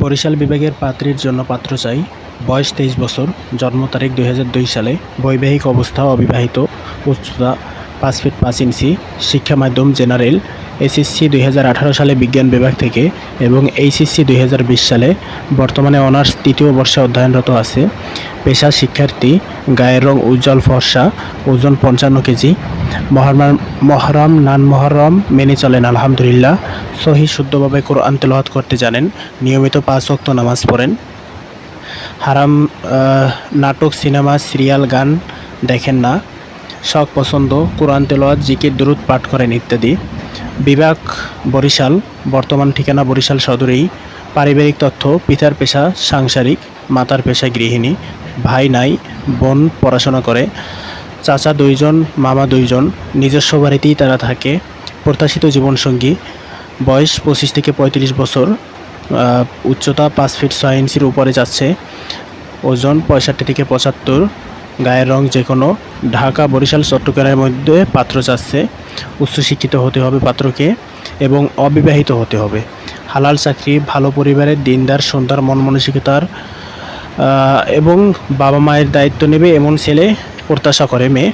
বরিশাল বিভাগের পাত্রীর জন্য পাত্র চাই। বয়স তেইশ বছর, জন্ম তারিখ দুই সালে। বৈবাহিক অবস্থা অবিবাহিত, উচ্চতা পাঁচ ফিট পাঁচ ইঞ্চি। শিক্ষা মাধ্যম জেনারেল, এসএসসি দুই হাজার আঠারো সালে বিজ্ঞান বিভাগ থেকে এবং এইচএসসি দুই হাজার বিশ সালে। বর্তমানে অনার্স তৃতীয় বর্ষে অধ্যয়নরত আছে। পেশা শিক্ষার্থী, গায়ের রং উজ্জ্বল ফর্সা, ওজন পঞ্চান্ন কেজি, মহরম মহরম নান মহরম মেনে চলেন, আলহামদুলিল্লাহ। সহি শুদ্ধভাবে কোরআন তেলাওয়াত করতে জানেন, নিয়মিত পাঁচ ওয়াক্ত নামাজ পড়েন। হারাম নাটক, সিনেমা, সিরিয়াল, গান দেখেন না। শখ, পছন্দ, কোরআন তেলাওয়াত, জিকির, দুরুদ পাঠ করেন ইত্যাদি। বিভাগ, বরিশাল। বর্তমান ঠিকানা বরিশাল সদরেই। পারিবারিক তথ্য, পিতার পেশা সাংসারিক, মাতার পেশা গৃহিণী। ভাই নাই, বোন পড়াশোনা করে, চাচা দুইজন, মামা দুইজন, নিজস্ব বাড়িতেই তারা থাকে, প্রত্যাশিত জীবনসঙ্গী, বয়স পঁচিশ থেকে পঁয়ত্রিশ বছর উচ্চতা পাঁচ ফিট ছয় ইঞ্চির উপরে যাচ্ছে, ওজন পঁয়ষট্টি থেকে পঁচাত্তর, গায়ের রং যে কোনো, ঢাকা, বরিশাল, চট্টগ্রামের মধ্যে পাত্র চাচ্ছে, উচ্চশিক্ষিত হতে হবে পাত্রকে এবং অবিবাহিত হতে হবে। হালাল চাকরি, ভালো পরিবারের দিনদার সুন্দর মন মানসিকতার এবং বাবা মায়ের দায়িত্ব নেবে এমন ছেলে প্রত্যাশা করে মেয়ে।